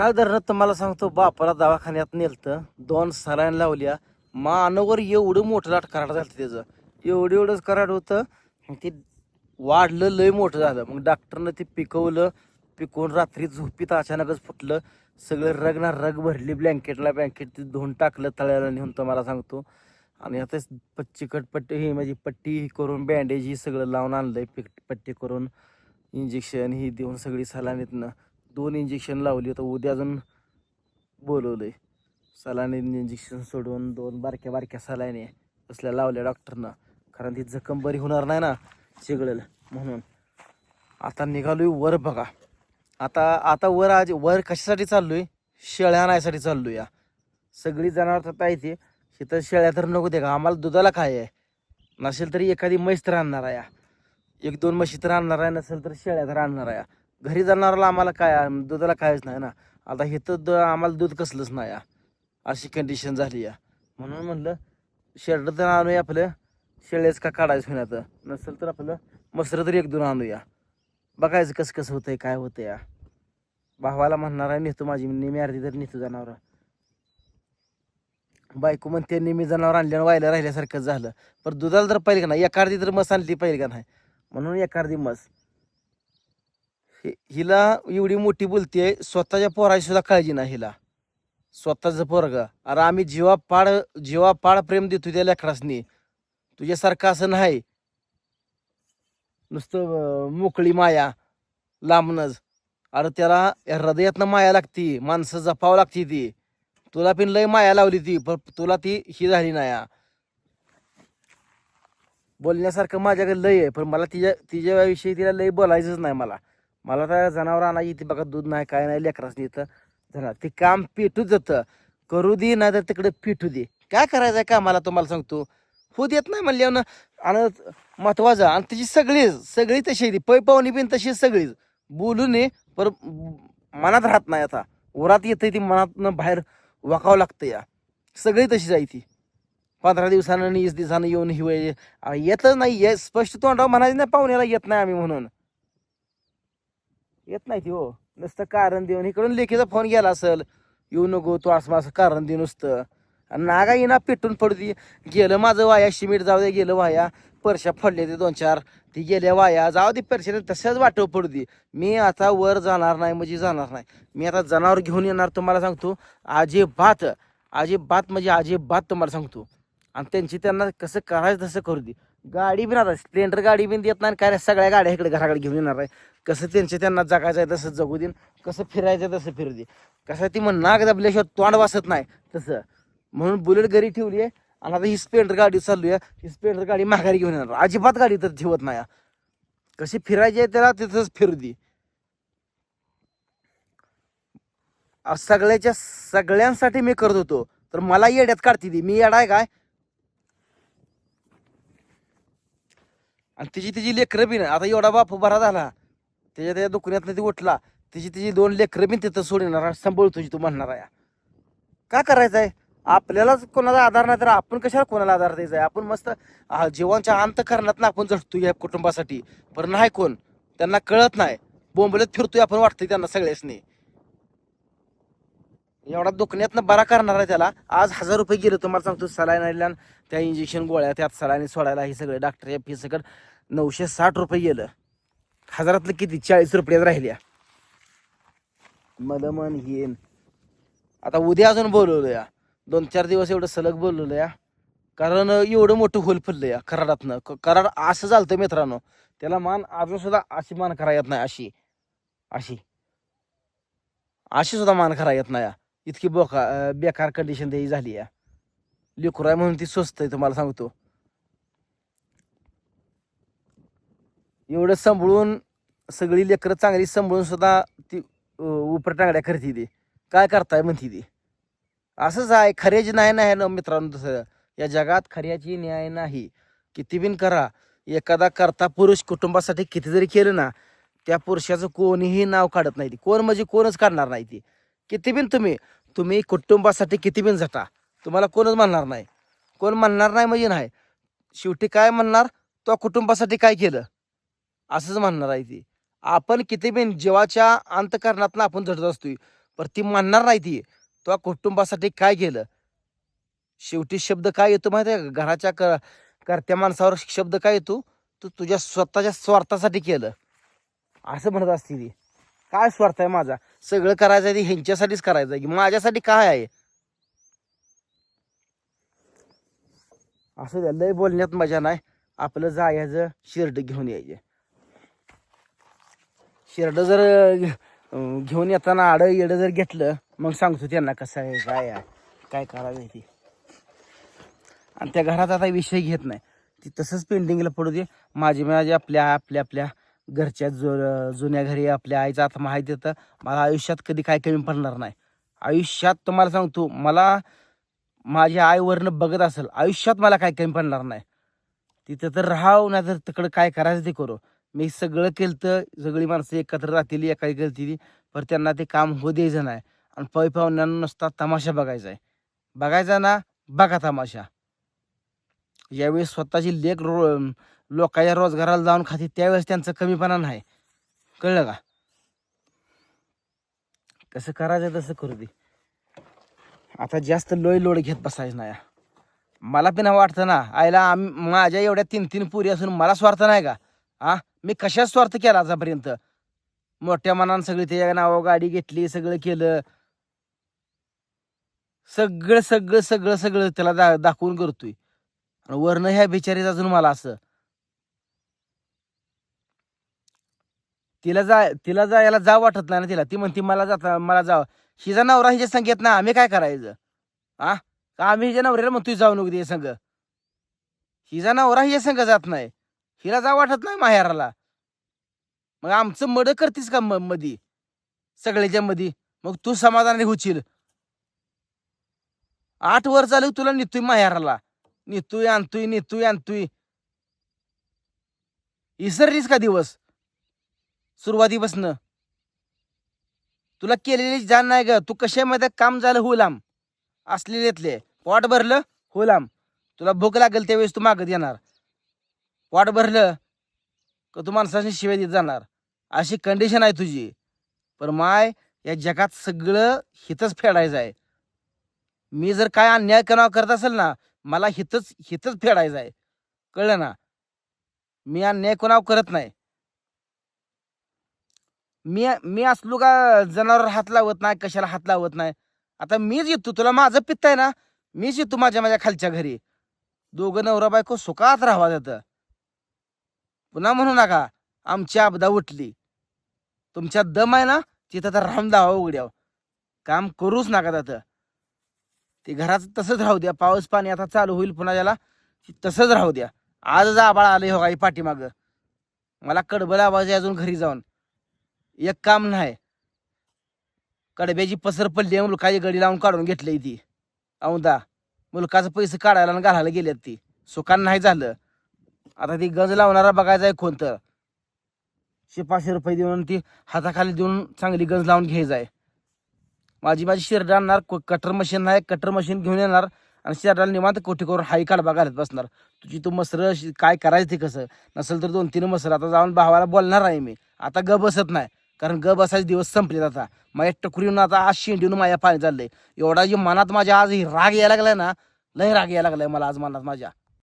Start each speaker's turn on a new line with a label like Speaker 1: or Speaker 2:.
Speaker 1: सकाळ धरणं तुम्हाला सांगतो बापाला दवाखान्यात नेलतं दोन सलाईन लावल्या. मानवर एवढं मोठं लाट कराड झालं त्याचं. एवढं एवढंच कराड होतं. ते वाढलं लय मोठं झालं. मग डॉक्टरनं ते पिकवलं पिकवून रात्री झोपीत अचानकच फुटलं. सगळं रग ना रग भरली ब्लँकेटला ब्लँकेट ते धुवून टाकलं तळ्याला नेऊन तुम्हाला सांगतो. आणि आता चिकट पट्टी ही माझी पट्टी ही करून बँडेज ही सगळं लावून आणलं पिक पट्टी करून इंजेक्शन ही देऊन सगळी सलानीतनं दोन इंजेक्शन लावली तर उद्या अजून बोलवलं आहे सलाईन इंजेक्शन सोडून दोन बारक्या बारक्या सलाईने असल्या लावल्या डॉक्टरनं कारण ती जखम बरी होणार नाही ना चिघळेल म्हणून. आता निघालोय वर बघा. आता आता वर आज वर कशासाठी चाललो आहे शेळ्या आणायसाठी चाललो या. सगळी जनावर तर आहे ते. तिथं शेळ्या तर नको दे का? आम्हाला दुधाला काय आहे? नसेल तरी एखादी म्हैस तर आणणार आहे एक दोन म्हशी तर आणणार आहे नसेल तर शेळ्या तर आणणार आहे घरी जाणाराला आम्हाला काय दुधाला कायच नाही ना. आता इथं द आम्हाला दूध कसलंच नाही अशी कंडिशन झाली आहे म्हणून म्हणलं शेड तर आणूया आपलं. शेळेच का काढायचं होईना तर. नसेल तर आपलं मसरं तरी एक दोन आणूया. बघायचं कसं कसं होतंय काय होतं या. भावाला म्हणणार आहे नेतो माझी नेहमी अर्धी तर नेतो जनावर. बायको म्हणते नेहमी जनावर आणल्यानं व्हायला राहिल्यासारखं झालं. पण दुधाला तर पाहिजे का नाही एका अर्धी तर मस आणली पाहिजे का नाही. म्हणून एका अर्धी मस. हिला एवढी मोठी बोलते स्वतःच्या पोराची सुद्धा काळजी नाही हिला. स्वतःचं पोरग. अरे आम्ही जीवा पाड जीवा पाड प्रेम देतो त्या लेकरासनी. तुझ्यासारखं असं नाही. नुसतं मोकळी माया लांबनच अरे त्याला हृदयातनं माया लागती माणसं जपावं लागती ती. तुला पण लय माया लावली ती पण तुला ती ही झाली नाही बोलण्यासारखं माझ्याकडे लय आहे पण मला तिच्या तिच्याविषयी तिला लय बोलायचंच नाही मला. मला तर जनावर आणायची बघा दूध नाही काय नाही लेकरासनी इथं. जनावर ते काम पेटू जातं करू दे नाही तर तिकडे पिठू दे. काय करायचं आहे कामाला तुम्हाला सांगतो. हो देत नाही म्हणल्यावर आणि महत्वाचं आणि तिची सगळीच सगळी तशी ती. पै पाहुणी बिन तशी सगळीच बोलू नये पर मनात राहत नाही आता. उरात येते ती मनातनं बाहेर वाकावं लागतं या. सगळी तशीच जाय ती. पंधरा दिवसानं वीस दिवसानं येऊन हिवाय येतच नाही. ये स्पष्ट तोंडावर म्हणायचं नाही पाहुण्याला येत नाही आम्ही म्हणून. येत नाही ती हो. नुसतं कारण देऊन इकडून लेखीचा फोन गेला असेल येऊ नको तू असं असं कारण दे नुसतं. आणि नागा येईना पेटून पडू दे गेलं माझं वाया शिमीट जाऊ दे गेलं वाया परशा फडले ते दोन चार. ती गेल्या वाया जाऊ दे परशाने तशाच वाटव पडू दे मी आता वर जाणार नाही म्हणजे जाणार नाही. मी आता जनावर घेऊन येणार तुम्हाला सांगतो. अजिबात अजिबात म्हणजे अजिबात तुम्हाला सांगतो. आणि त्यांची त्यांना कसं करायचं तसं करू दे. गाडी बी आता स्प्लेंडर गाडी बी देत नाही काय रे, सगळ्या गाड्या इकडे घराकडे घेऊन येणार आहे. कसं त्यांचे त्यांना जगायचं आहे तसं जगू देईन कसं फिरायचं आहे तसं फिरू दे कसं ती मग नाग दाबल्याशिवाय तोंड वासत नाही. तसं. म्हणून बुलेट घरी ठेवली आहे आणि आता ही स्प्लेंडर गाडी चालू आहे. ही स्प्लेंडर गाडी माघारी घेऊन येणार. अजिबात गाडी तर ठेवत नाही. कशी फिरायची आहे त्याला तिथंच फिरू दे. सगळ्याच्या सगळ्यांसाठी मी करत होतो. तर मला येड्यात काढते ती. मी येडा आहे काय? आणि तिची तिची लेकरं बीन आता एवढा बाप बरा झाला त्याच्या त्या दुकानातनं ती उठला तिची तिची दोन लेकरं बीन तिथं सोडणार सांभाळ तुझी तू म्हणणार आहे. का करायचं आहे आपल्यालाच कोणाला आधार नाही तर आपण कशाला कोणाला आधार द्यायचा आहे आपण मस्त जीवांच्या अंतकरणात अंत आपण झटतो या कुटुंबासाठी. पण नाही कोण त्यांना कळत नाही. बोंबलत फिरतोय आपण वाटतंय त्यांना सगळ्यासनी. एवढा दुखण्यातनं बरा करणार आहे त्याला. आज हजार रुपये गेले तुम्हाला सांगतो सलाईन आणल्या त्या इंजेक्शन गोळ्या त्यात सलाईन सोडायला हे सगळे डॉक्टर हे सगळं. नऊशे साठ रुपये गेलं. हजारातलं किती? चाळीस रुपयात राहिल्या. मलमन येन आता उद्या अजून बोलवलं या. दोन चार दिवस एवढं सलग बोलवलं या. कारण एवढं मोठं होल फुललं या कराडातनं. कराड असं चालतं मित्रांनो. त्याला मान अजून सुद्धा अशी मान करा येत नाही. अशी. अशी. अशी सुद्धा मान करा येत नाही या. इतकी बोका बेकार कंडिशन त्याची झाली या. लिकुराय म्हणून ती स्वस्त आहे तुम्हाला सांगतो. एवढं सांभाळून सगळी लेकरं चांगली सांभाळून सुद्धा ती उपर टांगड्या करते ती. काय करताय म्हणते ती. असंच आहे खऱ्याची नाही नाही ना मित्रांनो तसं. या जगात खऱ्याची न्याय नाही. किती बिन करा. एखादा करता पुरुष कुटुंबासाठी किती जरी केलं ना त्या पुरुषाचं कोणीही नाव काढत नाही ती. कोण म्हणजे कोणच काढणार नाही ती. किती बिन तुम्ही? तुम्ही कुटुंबासाठी किती बिन झटा. तुम्हाला कोणच म्हणणार नाही. कोण म्हणणार नाही म्हणजे नाही. शेवटी काय म्हणणार? तो कुटुंबासाठी काय केलं? असंच म्हणणार आहे ती. आपण किती बी जीवाच्या अंतकरणातनं आपण झटत असतोय पण ती म्हणणार नाही ती. तो कुटुंबासाठी काय केलं? शेवटी शब्द काय येतो माहिती आहे का? घराच्या क करत्या माणसावर शब्द काय येतो? तू तुझ्या स्वतःच्या स्वार्थासाठी केलं. असं म्हणत असते ती. काय स्वार्थ आहे माझा? सगळं करायचं आहे ते ह्यांच्यासाठीच करायचं आहे. की माझ्यासाठी काय आहे? असं लय बोलण्यात मजा नाही. आपलं जायचं शिर्ड घेऊन यायचे. शिरडं जर घेऊन येताना आडं येडं जर घेतलं मग सांगतो त्यांना कसं आहे काय आहे काय करायचं ते. आणि त्या घरात आता विषय घेत नाही. ती तसंच पेंटिंगला पडू दे. माझी माझी आपल्या आपल्या आपल्या घरच्या जु जुन्या घरी आपल्या आईचं आता माहिती येतं मला आयुष्यात कधी काय कमी पडणार नाही. आयुष्यात तुम्हाला सांगतो मला माझ्या आईवरनं बघत असेल आयुष्यात मला काय कमी पडणार नाही. तिथं तर राहाव नाही तर तिकडं काय करायचं ते करू. मी सगळं केलं तर सगळी माणसं एकत्र राहतील एकाही करतील पण त्यांना ते काम होऊ द्यायचं नाही. आणि पै पाहुण्यांना नुसता तमाशा बघायचा आहे बघायचा ना बघा तमाशा. ज्यावेळेस स्वतःची लेख रो लोकांच्या रोजगाराला जाऊन खाते त्यावेळेस त्यांचं कमीपणा नाही. कळलं का? कसं करायचं तसं करू दे. आता जास्त लोय लोड घेत बसायचं नाही. मला पण वाटतं ना आईला आम माझ्या एवढ्या तीन तीन पुरी असून मला स्वार्थ नाही का? हा मी कशा स्वार्थ केला आतापर्यंत मोठ्या मनानं सगळी त्याच्या नावावर गाडी घेतली सगळं केलं. सगळं सगळं सगळं सगळं त्याला दा दाखवून करतोय. आणि वर्ण ह्या बिचारीत अजून मला असं. तिला जा तिला जायला जा वाटत नाही ना तिला. ती म्हणते मला जाता मला जावं हिचा नवरा हिच्या संगीत ना आम्ही काय करायचं? आ? का आम्ही हिच्या नवऱ्याला म्हणतोय जाऊ नको दे संघ हिचा नवरा हिच्या संघ जात नाही. हिला जा वाटत नाही माहेराला. मग आमचं मड करतीस का म- मधी? सगळ्याच्या मधी. मग तू समाधानी होशील. आठ वर चालू तुला निघतोय माहेराला. निघतोय आणतोय निघतोय आणतोय. इसरलीस का दिवस? सुरुवातीपासनं. तुला केलेली जाण नाही ग. तू कशामध्ये काम झालं होलाम असलेल्यातले पोट भरलं होलाम तुला भूक लागेल त्यावेळेस तू मागत येणार पोट भरलं का तू माणसाने शिवाय देत जाणार? अशी कंडिशन आहे तुझी. पण माय या जगात सगळं हितच फेडायचं आहे. मी जर काय अन्याय करा करत असेल ना मला हितच हितच फेडायचं आहे. कळलं ना? मी अन्याय कोणावर करत नाही. मी मी असलो का जनावर हात लावत नाही कशाला हात लावत नाही? आता मीच येतो तुला माझं पित्त आहे ना? मीच येतो माझ्या माझ्या खालच्या घरी. दोघं नवरा बायको सुखात राहावा जातं पुन्हा म्हणू नका आमची आपदा उठली. तुमच्या दम आहे ना तिथं तर राम दावा उघड्याव. काम करूच नका त्यात ते घराचं तसंच राहू द्या. पाऊस पाणी आता चालू होईल पुन्हा त्याला तसंच राहू द्या. आजच आबाळ आले हो काही पाठीमागं. मला कडबल आवाज आहे अजून घरी जाऊन. एक काम नाही. कडब्याची पसर पडली आहे मुलकाची गडी लावून काढून घेतली ती. औंदा मुलकाचं पैसे काढायला आणि घालायला गेल्यात ती. सुकान नाही झालं. आता ती गंज लावणारा बघायचा आहे कोण तर पाचशे रुपये देऊन ती हाताखाली देऊन चांगली गंज लावून घ्यायचं आहे. माझी माझी शिरडा आणणार कटर मशीन नाही कटर मशीन घेऊन येणार आणि शिरडाला निवांत कोठी करून हाई काढबा घालत बसणार. तुझी तू मसर काय करायचं ते कसं? नसेल तर दोन तीन मसर. आता जाऊन भावाला बोलणार आहे मी. आता ग बसत नाही. कारण ग बसायचे दिवस संपलेत आता. माझ्या टकुरीनं आता आज शेंडीहून माझ्या पाणी चाललंय. एवढा जी मनात माझ्या आज राग यायला लागलाय ना लय राग यायला लागलाय मला आज मनात माझ्या.